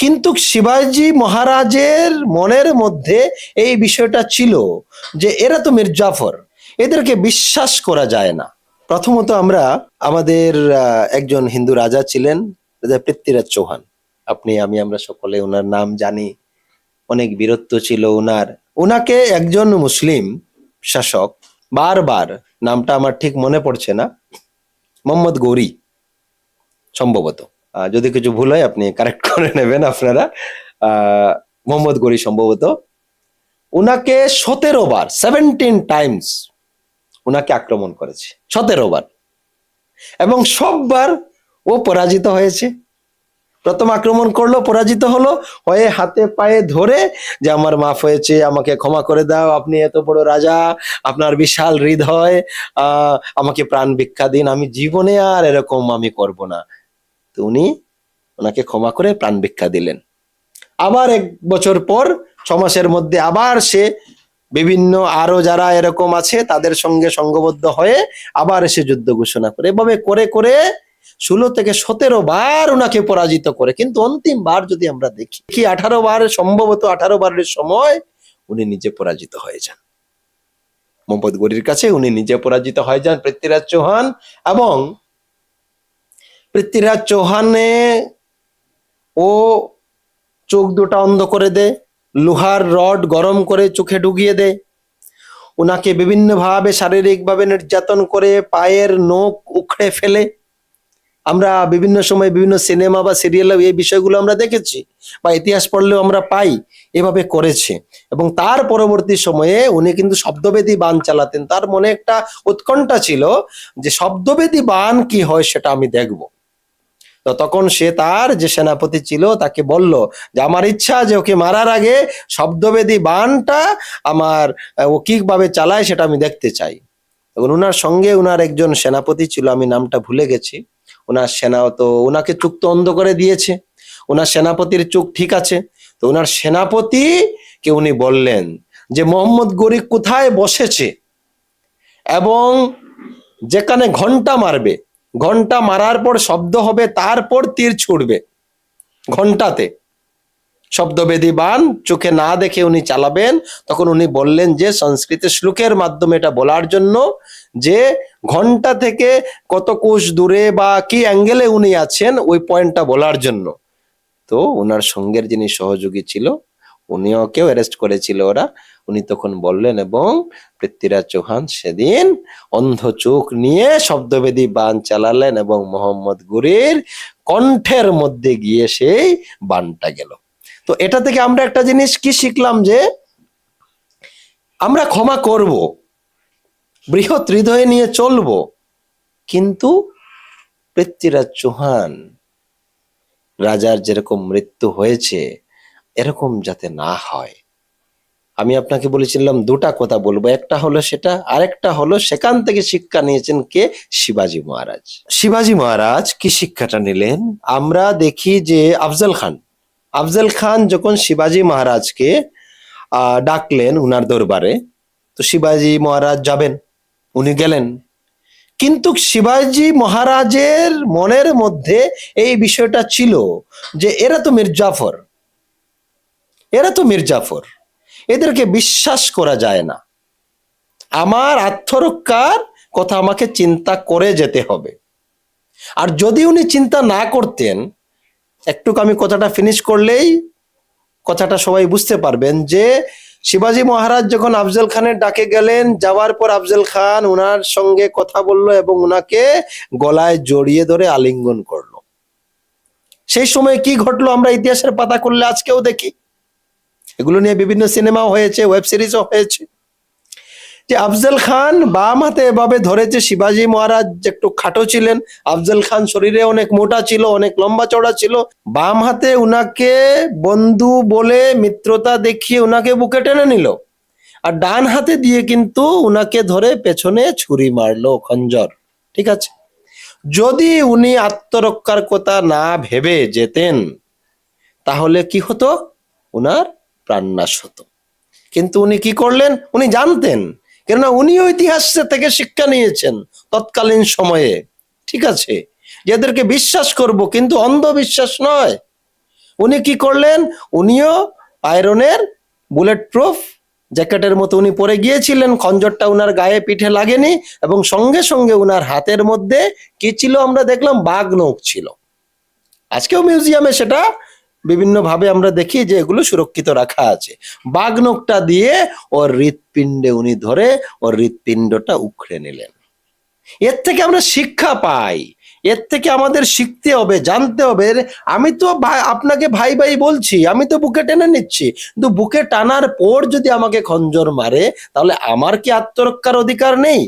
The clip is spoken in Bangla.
কিন্তু শিবাজি মহারাজের মনের মধ্যে এই বিষয়টা ছিল যে এরা তো মির্জাফর এদেরকে বিশ্বাস করা যায় না। প্রথমত আমরা আমাদের একজন হিন্দু রাজা ছিলেন, রাজা পৃথ্বীরাজ চৌহান। আপনি, আমি, আমরা সকলে ওনার নাম জানি, অনেক বীরত্ব ছিল ওনার। ওনাকে একজন মুসলিম শাসক বারবার, নামটা আমার ঠিক মনে পড়ছে না, মোহাম্মদ গৌরী, সম্ভবত। যদি কিছু ভুল হয়, আপনি কারেক্ট করে নেবেন আপনারা। মোহাম্মদ গৌরী সম্ভবত। উনাকে সতেরো বার সেভেন্টিন টাইমস উনাকে আক্রমণ করেছে। সতেরো বার। এবং সববার ও পরাজিত হয়েছে। প্রথম আক্রমণ করল, পরাজিত হলো, হয়ে হাতে পায়ে ধরে যে, আমার মাফ হয়েছে, আমাকে ক্ষমা করে দাও, আপনি এত বড় রাজা, আপনার বিশাল হৃদয় আমাকে প্রাণ ভিক্ষা দিন, আমি জীবনে আর এরকম আমি করব না। তো উনি ওনাকে ক্ষমা করে প্রাণ ভিক্ষা দিলেন। আবার এক বছর পর, ছ মাসের মধ্যে আবার সে বিভিন্ন আরও যারা এরকম আছে, তাদের সঙ্গে সঙ্গবদ্ধ হয়ে আবার এসে যুদ্ধ ঘোষণা করে। এভাবে করে করে ষোলো থেকে সতেরো বার ওনাকে পরাজিত করে। কিন্তু অন্তিম বার যদি আমরা দেখি কি আঠারো বার, সম্ভবত আঠারো বারের সময় উনি নিজে পরাজিত হয়ে যান। মোহাম্মদ গরির কাছে উনি নিজে পরাজিত হয়ে যান, পৃথ্বীরাজ চৌহান এবং পৃথ্বীরাজ চৌহানে ও চোখ দুটা অন্ধ করে দেয় লোহার রড গরম করে চোখে ঢুকিয়ে দেয় ওনাকে বিভিন্নভাবে শারীরিকভাবে নির্যাতন করে পায়ের নখ উখড়ে ফেলে। আমরা বিভিন্ন সময় বিভিন্ন সিনেমা বা সিরিয়ালে এই বিষয়গুলো আমরা দেখেছি বা ইতিহাস পড়লেও আমরা পাই, এভাবে করেছে। এবং তার পরবর্তী সময়ে উনি কিন্তু শব্দবেদী বান চালাতেন। তার মনে একটা উৎকণ্ঠা ছিল যে শব্দবেদী বান কি হয় সেটা আমি দেখব। তো তখন সে তার যে সেনাপতি ছিল, তাকে বলল যে, আমার ইচ্ছা যে ওকে মারার আগে শব্দবেদী বানটা আমার ও কীভাবে চালায় সেটা আমি দেখতে চাই। এবং ওনার সঙ্গে ওনার একজন সেনাপতি ছিল, আমি নামটা ভুলে গেছি। ওনার সেনা তো ওনাকে চোখ তো অন্ধ করে দিয়েছে। ওনার সেনাপতির চোখ ঠিক আছে। তো ওনার সেনাপতি কে উনি বললেন যে, মোহাম্মদ গরিব কোথায় বসেছে এবং যেখানে ঘণ্টা মারবে ঘণ্টা মারার পর শব্দ হবে, তারপর তীর ছুটবে। ঘন্টাতে। শব্দবেদী বান চোখে না দেখে উনি চালাবেন। তখন উনি বললেন যে, সংস্কৃত শ্লোকের মাধ্যমে এটা বলার জন্য যে, ঘণ্টা থেকে কত কোষ দূরে বা কি অ্যাঙ্গেলে উনি আছেন, ওই পয়েন্টটা বলার জন্য। তো ওনার সঙ্গের যিনি সহযোগী ছিল, উনিও কেউ অ্যারেস্ট করেছিল ওরা। উনি তখন বললেন, এবং পৃথ্বীরাজ চৌহান সেদিন অন্ধ চোখ নিয়ে শব্দবেদী বান চালালেন এবং মোহাম্মদ গুরির কণ্ঠের মধ্যে গিয়ে সেই বানটা গেল। তো এটা থেকে আমরা একটা জিনিস কি শিখলাম যে আমরা ক্ষমা করব, বৃহৎ হৃদয়ে নিয়ে চলবো, কিন্তু পৃথ্বীরাজ চৌহান রাজার যেরকম মৃত্যু হয়েছে, এরকম যাতে না হয়। আমি আপনাকে বলেছিলাম দুটা কথা বলব। একটা হলো সেটা, আরেকটা হলো সেখান থেকে শিক্ষা নিয়েছেন কে? শিবাজি মহারাজ। শিবাজি মহারাজ কি শিক্ষাটা নিলেন? আমরা দেখি যে আফজল খান আফজল খান যখন শিবাজি মহারাজকে ডাকলেন উনার দরবারে, তো শিবাজি মহারাজ যাবেন, উনি গেলেন। কিন্তু শিবাজি মহারাজের মনের মধ্যে এই বিষয়টা ছিল যে, এরা তো মির্জাফর, এরা তো মির্জাফর। এদেরকে বিশ্বাস করা যায় না। আমার আত্মরক্ষার কথা আমাকে চিন্তা করে যেতে হবে। আর যদি উনি চিন্তা না করতেন একটু আমি কথাটা ফিনিশ করলেই কথাটা সবাই বুঝতে পারবেন যে, শিবাজি মহারাজ যখন আফজল খানের ডাকে গেলেন, যাওয়ার পর আফজল খান ওনার সঙ্গে কথা বলল এবং ওনাকে গলায় জড়িয়ে ধরে আলিঙ্গন করল। সেই সময় কি ঘটলো আমরা ইতিহাসের পাতা করলে আজকেও দেখি। এগুলো নিয়ে বিভিন্ন সিনেমাও হয়েছে ওয়েব সিরিজও হয়েছে। যে আফজল খান বাম হাতে এভাবে ধরেছে শিবাজি মহারাজ, একটু খাটো ছিলেন। আফজল খান শরীরে অনেক মোটা ছিল, অনেক লম্বা চড়া ছিল। বাম হাতে উনাকে বন্ধু বলে মিত্রতা দেখিয়ে উনাকে বুকে টেনে নিল। আর ডান হাতে দিয়ে কিন্তু উনাকে ধরে পেছনে ছুরি মারলো খঞ্জর। ঠিক আছে? যদি উনি আত্মরক্ষার কথা না ভেবে যেতেন, তাহলে কি হতো? উনার প্রাণনাশ হতো কিন্তু উনি কি করলেন? উনি জানতেন। কেননা উনিও ইতিহাস থেকে শিক্ষা নিয়েছেন তৎকালীন সময়ে। ঠিক আছে? যে এদেরকে বিশ্বাস করব, কিন্তু অন্ধবিশ্বাস নয়। উনি কি করলেন? উনিও আয়রনের বুলেট প্রুফ জ্যাকেটের মতো উনি পরে গিয়েছিলেন। খঞ্জরটা উনার গায়ে পিঠে লাগেনি এবং সঙ্গে সঙ্গে উনার হাতের মধ্যে কি ছিল? আমরা দেখলাম বাঘ নৌক ছিল। আজকেও মিউজিয়ামে সেটা বিভিন্নভাবে আমরা দেখি যে এগুলো সুরক্ষিত রাখা আছে। বাঘ নখটা দিয়ে ওর হৃৎপিণ্ডে উনি ধরে ওর হৃৎপিণ্ডটা উখড়ে নিলেন। এর থেকে আমরা শিক্ষা পাই, এর থেকে আমাদের শিখতে হবে, জানতে হবে আমি তো আপনাকে ভাই ভাই বলছি, আমি তো বুকে টেনে নিচ্ছি, কিন্তু বুকে টানার পর যদি আমাকে খঞ্জর মারে, তাহলে আমার কি আত্মরক্ষার অধিকার নেই?